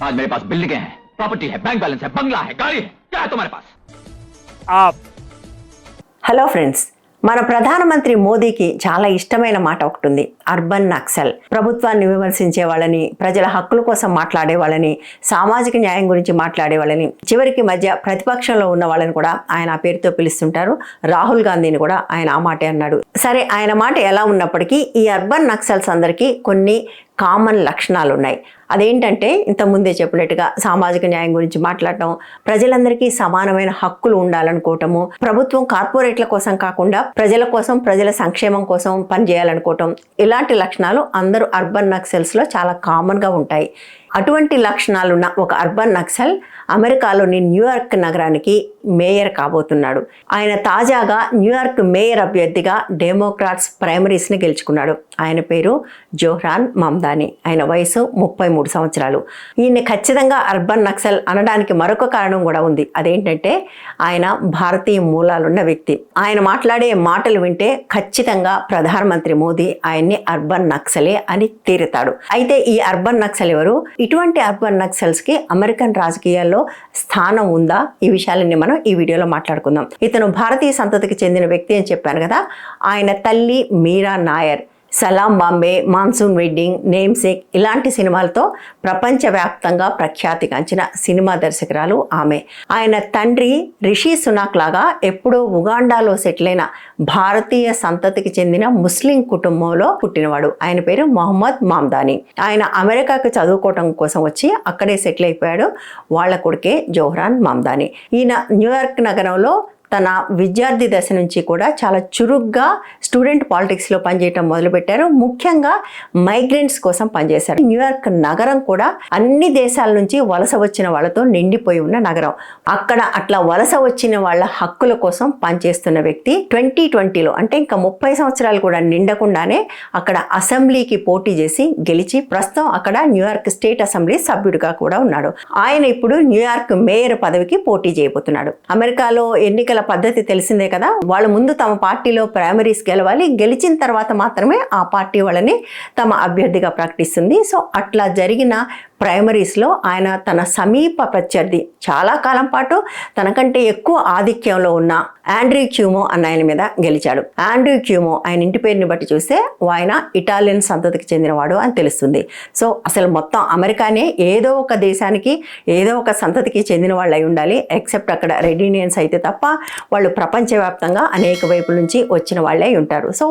आज मेरे पास बिल्डिंगे हैं प्रॉपर्टी है बैंक बैलेंस है बंगला है गाड़ी है क्या है तुम्हारे पास आप హలో ఫ్రెండ్స్ మన ప్రధానమంత్రి మోదీకి చాలా ఇష్టమైన మాట ఒకటి ఉంది అర్బన్ నక్సల్ ప్రభుత్వాన్ని విమర్శించే వాళ్ళని ప్రజల హక్కుల కోసం మాట్లాడే వాళ్ళని సామాజిక న్యాయం గురించి మాట్లాడే వాళ్ళని చివరికి మధ్య ప్రతిపక్షంలో ఉన్న వాళ్ళని కూడా ఆయన ఆ పేరుతో పిలుస్తుంటారు రాహుల్ గాంధీని కూడా ఆయన ఆ మాటే అన్నాడు సరే ఆయన మాట ఎలా ఉన్నప్పటికీ ఈ అర్బన్ నక్సల్స్ అందరికీ కొన్ని కామన్ లక్షణాలు ఉన్నాయి అదేంటంటే ఇంతకుముందే చెప్పినట్టుగా సామాజిక న్యాయం గురించి మాట్లాడటం ప్రజలందరికీ సమానమైన హక్కులు ఉండాలనుకోవటము ప్రభుత్వం కార్పొరేట్ల కోసం కాకుండా ప్రజల కోసం ప్రజల సంక్షేమం కోసం పనిచేయాలనుకోవటం ఇలాంటి లక్షణాలు అందరూ అర్బన్ నక్సల్స్లో చాలా కామన్గా ఉంటాయి. అటువంటి లక్షణాలున్న ఒక అర్బన్ నక్సల్ అమెరికాలోని న్యూయార్క్ నగరానికి మేయర్ కాబోతున్నాడు. ఆయన తాజాగా న్యూయార్క్ మేయర్ అభ్యర్థిగా డెమోక్రాట్స్ ప్రైమరీస్ని గెలుచుకున్నాడు. ఆయన పేరు జోహ్రాన్ మమ్దాని. ఆయన వయసు ముప్పై మూడు. మూడు సంవత్సరాలు. ఈయన ఖచ్చితంగా అర్బన్ నక్సల్ అనడానికి మరొక కారణం కూడా ఉంది. అదేంటంటే ఆయన భారతీయ మూలాలున్న వ్యక్తి. ఆయన మాట్లాడే మాటలు వింటే ఖచ్చితంగా ప్రధానమంత్రి మోదీ ఆయన్ని అర్బన్ నక్సలే అని తీరుతాడు. అయితే ఈ అర్బన్ నక్సల్ ఎవరు? ఇటువంటి అర్బన్ నక్సల్స్కి అమెరికన్ రాజకీయాల్లో స్థానం ఉందా? ఈ విషయాలన్నీ మనం ఈ వీడియోలో మాట్లాడుకుందాం. ఇతను భారతీయ సంతతికి చెందిన వ్యక్తి అని చెప్పాను కదా ఆయన తల్లి Mira Nair. Salaam Bombay monsoon wedding namesake ఇలాంటి సినిమాలతో ప్రపంచవ్యాప్తంగా ప్రఖ్యాతిగాంచిన సినిమా దర్శకురాలు ఆమె. ఆయన తండ్రి రిషి సునాక్ లాగా ఎప్పుడో ఉగాండాలో సెటిల్ అయిన భారతీయ సంతతికి చెందిన ముస్లిం కుటుంబంలో పుట్టినవాడు. ఆయన పేరు మొహమ్మద్ మామ్దాని. ఆయన అమెరికాకు చదువుకోవటం కోసం వచ్చి అక్కడే సెటిల్ అయిపోయాడు. వాళ్ళ కొడుకే జోహ్రాన్ మామ్దాని. ఈయన న్యూయార్క్ నగరంలో తన విద్యార్థి దశ నుంచి కూడా చాలా చురుగ్గా స్టూడెంట్ పాలిటిక్స్లో పనిచేయటం మొదలుపెట్టారు. ముఖ్యంగా మైగ్రెంట్స్ కోసం పనిచేశారు. న్యూయార్క్ నగరం కూడా అన్ని దేశాల నుంచి వలస వచ్చిన వాళ్ళతో నిండిపోయి ఉన్న నగరం. అక్కడ అట్లా వలస వచ్చిన వాళ్ళ హక్కుల కోసం పనిచేస్తున్న వ్యక్తి ట్వంటీ ట్వంటీలో అంటే ఇంకా ముప్పై సంవత్సరాలు కూడా నిండకుండానే అక్కడ అసెంబ్లీకి పోటీ చేసి గెలిచి ప్రస్తుతం అక్కడ న్యూయార్క్ స్టేట్ అసెంబ్లీ సభ్యుడిగా కూడా ఉన్నాడు. ఆయన ఇప్పుడు న్యూయార్క్ మేయర్ పదవికి పోటీ చేయబోతున్నాడు. అమెరికాలో ఎన్నికల పద్ధతి తెలిసిందే కదా. వాళ్ళు ముందు తమ పార్టీలో ప్రైమరీస్ గెలవాలి. గెలిచిన తర్వాత మాత్రమే ఆ పార్టీ వాళ్ళని తమ అభ్యర్థిగా ప్రకటిస్తుంది. సో అట్లా జరిగిన ప్రైమరీస్లో ఆయన తన సమీప ప్రత్యర్థి. చాలా కాలం పాటు తనకంటే ఎక్కువ ఆధిక్యంలో ఉన్న ఆండ్రీ క్యూమో అన్న ఆయన మీద గెలిచాడు. ఆండ్రీ క్యూమో ఆయన ఇంటి పేరుని బట్టి చూస్తే ఆయన ఇటాలియన్ సంతతికి చెందినవాడు అని తెలుస్తుంది. సో అసలు మొత్తం అమెరికానే ఏదో ఒక దేశానికి ఏదో ఒక సంతతికి చెందిన వాళ్ళు అయి ఉండాలి. ఎక్సెప్ట్ అక్కడ రెడ్ ఇండియన్స్ అయితే తప్ప వాళ్ళు ప్రపంచవ్యాప్తంగా అనేక వైపుల నుంచి వచ్చిన వాళ్ళే ఉంటారు. సో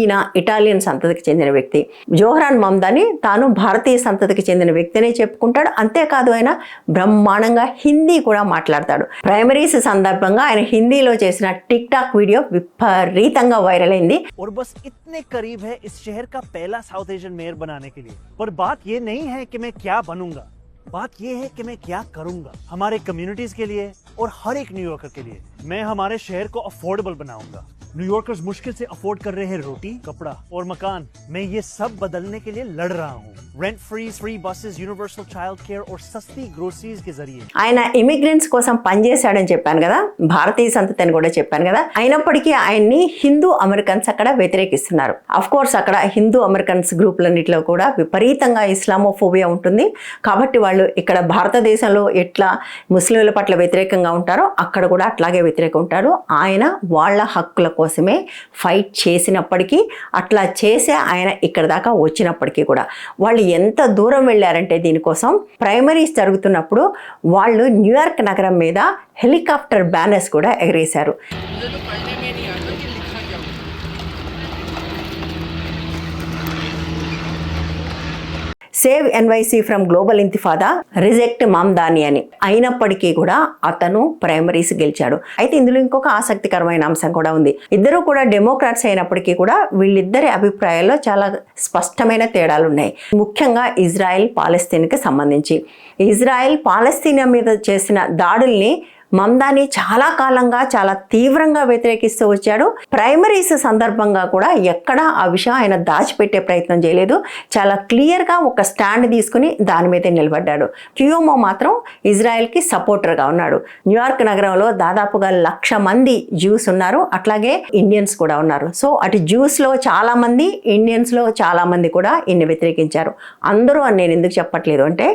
ఈయన ఇటాలియన్ సంతతికి చెందిన వ్యక్తి. జోహరాన్ మమ్దాని తాను భారతీయ సంతతికి చెందిన వ్యక్తిని చెప్పుకుంటాడు అంతేకాదు ఆయన బ్రహ్మాండంగా హిందీ కూడా మాట్లాడతాడు ప్రైమరీస్ సందర్భంగా ఆయన హిందీలో చేసిన టిక్ టాక్ వీడియో విపరీతంగా వైరల్ అయింది और बस इतने करीब है इस शहर का पहला साउथ एशियन मेयर बनाने के लिए पर बात ये नहीं है कि मैं क्या बनूंगा बात ये है कि मैं क्या करूंगा हमारे कम्युनिटीज के लिए और हर एक न्यूयॉर्कर के लिए मैं हमारे शहर को अफोर्डेबल बनाऊंगा न्यूयॉर्कर्स मुश्किल से अफोर्ड कर रहे हैं रोटी कपड़ा और मकान मैं ये सब बदलने के लिए लड़ रहा हूँ rent free free buses universal child care और सस्ती ग्रोसरीज के जरिए ఆయన ఇమిగ్రెంట్స్ కోసం పనిచేశాడని చెప్పాను కదా భారతీయ సంతతి అని కూడా చెప్పాను కదా అయినప్పటికీ ఆయన్ని హిందూ అమెరికన్స్ అక్కడ వ్యతిరేకిస్తున్నారు అఫ్ కోర్స్ అక్కడ హిందూ అమెరికన్స్ గ్రూపులన్నింటిలో కూడా విపరీతంగా ఇస్లామోఫోబియా ఉంటుంది కాబట్టి వాళ్ళు ఇక్కడ భారతదేశంలో ఎట్లా ముస్లింల పట్ల వ్యతిరేకంగా ఉంటారో అక్కడ కూడా అట్లాగే వ్యతిరేకంగా ఉంటారు ఆయన వాళ్ళ హక్కుల కోసమే ఫైట్ చేసినప్పటికీ అట్లా చేసే ఆయన ఇక్కడ దాకా వచ్చినప్పటికీ కూడా వాళ్ళు ఎంత దూరం వెళ్ళారంటే దీనికోసం ప్రైమరీస్ జరుగుతున్నప్పుడు వాళ్ళు న్యూయార్క్ నగరం మీద హెలికాప్టర్ బ్యానర్స్ కూడా ఎగరేశారు. సేవ్ ఎన్వైసీ ఫ్రమ్ గ్లోబల్ ఇంతిఫాదా? రిజెక్ట్ మామ్దాని అని. అయినప్పటికీ కూడా అతను ప్రైమరీస్ గెలిచాడు. అయితే ఇందులో ఇంకొక ఆసక్తికరమైన అంశం కూడా ఉంది. ఇద్దరు కూడా డెమోక్రాట్స్ అయినప్పటికీ కూడా వీళ్ళిద్దరి అభిప్రాయాల్లో చాలా స్పష్టమైన తేడాలు ఉన్నాయి. ముఖ్యంగా ఇజ్రాయెల్ పాలస్తీన్కి సంబంధించి. ఇజ్రాయెల్ పాలస్తీనా మీద చేసిన దాడుల్ని మమ్దాని చాలా కాలంగా చాలా తీవ్రంగా వ్యతిరేకిస్తూ వచ్చాడు. ప్రైమరీస్ సందర్భంగా కూడా ఎక్కడా ఆ విషయం ఆయన దాచిపెట్టే ప్రయత్నం చేయలేదు. చాలా క్లియర్గా ఒక స్టాండ్ తీసుకుని దాని మీదే నిలబడ్డాడు. క్యూమో మాత్రం ఇజ్రాయెల్కి సపోర్టర్గా ఉన్నాడు. న్యూయార్క్ నగరంలో దాదాపుగా లక్ష మంది జ్యూస్ ఉన్నారు. అట్లాగే ఇండియన్స్ కూడా ఉన్నారు. సో అటు జ్యూస్లో చాలామంది ఇండియన్స్లో చాలామంది కూడా ఈయన్ని వ్యతిరేకించారు. అందరూ అని నేను ఎందుకు చెప్పట్లేదు అంటే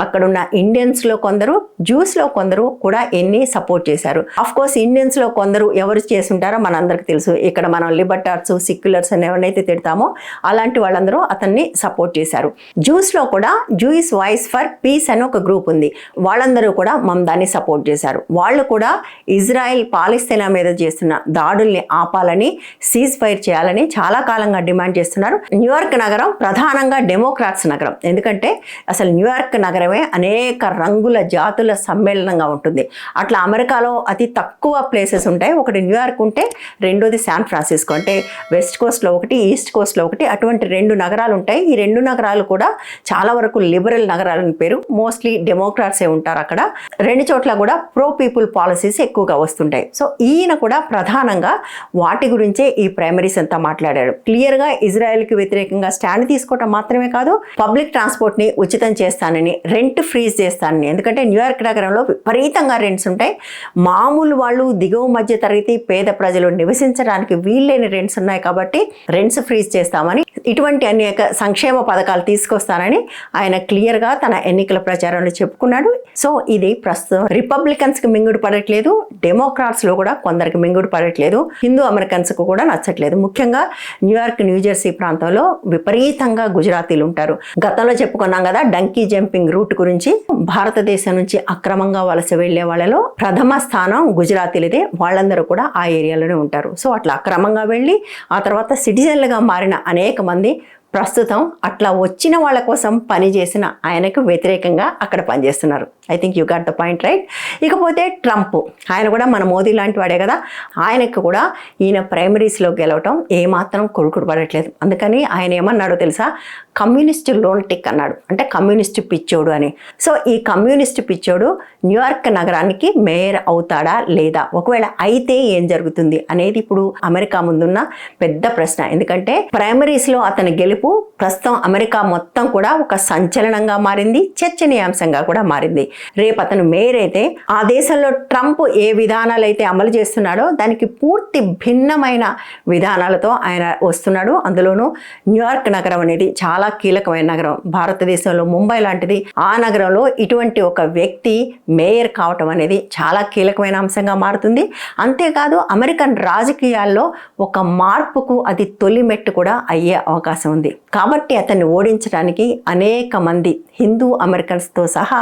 అక్కడున్న ఇండియన్స్లో కొందరు జ్యూస్లో కొందరు కూడా ఎన్ని సపోర్ట్ చేశారు. అఫ్ కోర్స్ ఇండియన్స్లో కొందరు ఎవరు చేసుంటారో మనందరికి తెలుసు. ఇక్కడ మనం లిబర్టార్స్ సిక్యులర్స్ అని ఎవరినైతే తిడతామో అలాంటి వాళ్ళందరూ అతన్ని సపోర్ట్ చేశారు. జ్యూస్లో కూడా జూయిస్ వాయిస్ ఫర్ పీస్ అని ఒక గ్రూప్ ఉంది. వాళ్ళందరూ కూడా మమ్దాన్ని సపోర్ట్ చేశారు. వాళ్ళు కూడా ఇజ్రాయెల్ పాలిస్తీనా మీద చేస్తున్న దాడుల్ని ఆపాలని సీజ్ ఫైర్ చేయాలని చాలా కాలంగా డిమాండ్ చేస్తున్నారు. న్యూయార్క్ నగరం ప్రధానంగా డెమోక్రాట్స్ నగరం. ఎందుకంటే అసలు న్యూయార్క్ నగరమే అనేక రంగుల జాతుల సమ్మేళనంగా ఉంటుంది. అట్లా అమెరికాలో అతి తక్కువ ప్లేసెస్ ఉంటాయి. ఒకటి న్యూయార్క్ ఉంటే రెండోది శాన్ ఫ్రాన్సిస్కో. అంటే వెస్ట్ కోస్ట్లో ఒకటి ఈస్ట్ కోస్ట్లో ఒకటి అటువంటి రెండు నగరాలు ఉంటాయి. ఈ రెండు నగరాలు కూడా చాలా వరకు లిబరల్ నగరాలని పేరు. మోస్ట్లీ డెమోక్రాట్సే ఉంటారు అక్కడ. రెండు చోట్ల కూడా ప్రో పీపుల్ పాలసీస్ ఎక్కువగా వస్తుంటాయి. సో ఈయన కూడా ప్రధానంగా వాటి గురించే ఈ ప్రైమరీస్ అంతా మాట్లాడాడు. క్లియర్గా ఇజ్రాయెల్కి వ్యతిరేకంగా స్టాండ్ తీసుకోవటం మాత్రమే కాదు పబ్లిక్ ట్రాన్స్పోర్ట్ని ఉచితం చేస్తానని రెంట్ ఫ్రీజ్ చేస్తానని. ఎందుకంటే న్యూయార్క్ నగరంలో విపరీతంగా రెంట్స్ ఉంటాయి మామూలు వాళ్ళు దిగువ మధ్య తరగతి పేద ప్రజలు నివసించడానికి వీల్లేని రెంట్స్ ఉన్నాయి కాబట్టి రెంట్స్ ఫ్రీజ్ చేస్తామని ఇటువంటి అనేక సంక్షేమ పథకాలు తీసుకొస్తానని ఆయన క్లియర్గా తన ఎన్నికల ప్రచారంలో చెప్పుకున్నాడు. సో ఇది ప్రస్తుతం రిపబ్లికన్స్కి మింగుడు పడట్లేదు. డెమోక్రాట్స్లో కూడా కొందరికి మింగుడు పడట్లేదు. హిందూ అమెరికన్స్కు కూడా నచ్చట్లేదు. ముఖ్యంగా న్యూయార్క్ న్యూజెర్సీ ప్రాంతంలో విపరీతంగా గుజరాతీలు ఉంటారు. గతంలో చెప్పుకున్నాం కదా డంకీ జంపింగ్ రూట్ గురించి. భారతదేశం నుంచి అక్రమంగా వలస వెళ్ళే వాళ్ళలో ప్రథమ స్థానం గుజరాతీలదే. వాళ్ళందరూ కూడా ఆ ఏరియాలోనే ఉంటారు. సో అట్లా అక్రమంగా వెళ్ళి ఆ తర్వాత సిటిజన్లుగా మారిన అనేక మంది ప్రస్తుతం అట్లా వచ్చిన వాళ్ళ కోసం పనిచేసిన ఆయనకు వ్యతిరేకంగా అక్కడ పనిచేస్తున్నారు. I think you got the point right ఇకపోతే ట్రంప్ ఆయన కూడా మన మోదీ లాంటి వాడే కదా. ఆయనకు కూడా ఈయన ప్రైమరీస్లో గెలవటం ఏమాత్రం కొడుకుడు పడట్లేదు. అందుకని ఆయన ఏమన్నాడో తెలుసా? కమ్యూనిస్ట్ లోన్టిక్ అన్నాడు. అంటే కమ్యూనిస్ట్ పిచ్చోడు అని. సో ఈ కమ్యూనిస్ట్ పిచ్చోడు న్యూయార్క్ నగరానికి మేయర్ అవుతాడా లేదా? ఒకవేళ అయితే ఏం జరుగుతుంది అనేది ఇప్పుడు అమెరికా ముందున్న పెద్ద ప్రశ్న. ఎందుకంటే ప్రైమరీస్లో అతని గెలుపు ప్రస్తుతం అమెరికా మొత్తం కూడా ఒక సంచలనంగా మారింది చర్చనీయాంశంగా కూడా మారింది. రేపు అతను మేయర్ అయితే ఆ దేశంలో ట్రంప్ ఏ విధానాలు అయితే అమలు చేస్తున్నాడో దానికి పూర్తి భిన్నమైన విధానాలతో ఆయన వస్తున్నాడు. అందులోనూ న్యూయార్క్ నగరం అనేది చాలా కీలకమైన నగరం. భారతదేశంలో ముంబై లాంటిది ఆ నగరంలో ఇటువంటి ఒక వ్యక్తి మేయర్ కావటం అనేది చాలా కీలకమైన అంశంగా మారుతుంది. అంతేకాదు అమెరికన్ రాజకీయాల్లో ఒక మార్పుకు అది తొలి మెట్టు కూడా అయ్యే అవకాశం ఉంది. కాబట్టి అతన్ని ఓడించడానికి అనేక మంది హిందూ అమెరికన్స్తో సహా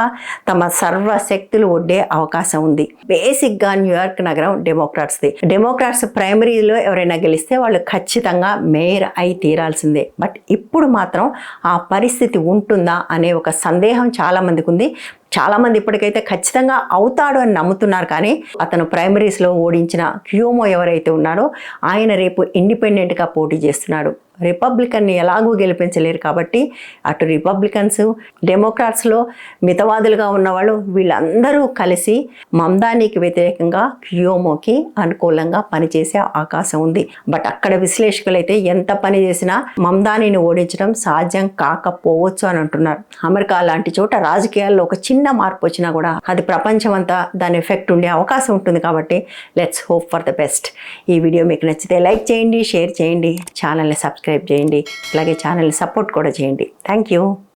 తమ సర్వశక్తులు ఒడ్డే అవకాశం ఉంది. బేసిక్గా న్యూయార్క్ నగరం డెమోక్రాట్స్ది. డెమోక్రాట్స్ ప్రైమరీలో ఎవరైనా గెలిస్తే వాళ్ళు ఖచ్చితంగా మేయర్ అయి తీరాల్సిందే. బట్ ఇప్పుడు మాత్రం ఆ పరిస్థితి ఉంటుందా అనే ఒక సందేహం చాలా మందికి ఉంది. చాలామంది ఇప్పటికైతే ఖచ్చితంగా అవుతాడు అని నమ్ముతున్నారు కానీ అతను ప్రైమరీస్లో ఓడించిన క్యూమో ఎవరైతే ఉన్నాడో ఆయన రేపు ఇండిపెండెంట్గా పోటీ చేస్తున్నాడు. రిపబ్లికన్ని ఎలాగూ గెలిపించలేరు కాబట్టి అటు రిపబ్లికన్స్ డెమోక్రాట్స్లో మితవాదులుగా ఉన్నవాళ్ళు వీళ్ళందరూ కలిసి మమ్దానీకి వ్యతిరేకంగా క్యూమోకి అనుకూలంగా పనిచేసే అవకాశం ఉంది. బట్ అక్కడ విశ్లేషకులు అయితే ఎంత పని చేసినా మమ్దానీని ఓడించడం సాధ్యం కాకపోవచ్చు అని అంటున్నారు. అమెరికా లాంటి చోట రాజకీయాల్లో ఒక చిన్న మార్పు వచ్చినా కూడా అది ప్రపంచం అంతా దాని ఎఫెక్ట్ ఉండే అవకాశం ఉంటుంది కాబట్టి let's hope for the best ఈ వీడియో మీకు నచ్చితే లైక్ చేయండి షేర్ చేయండి ఛానల్ని సబ్స్క్రైబ్ చేయండి. అలాగే ఛానల్ని సపోర్ట్ కూడా చేయండి. Thank you.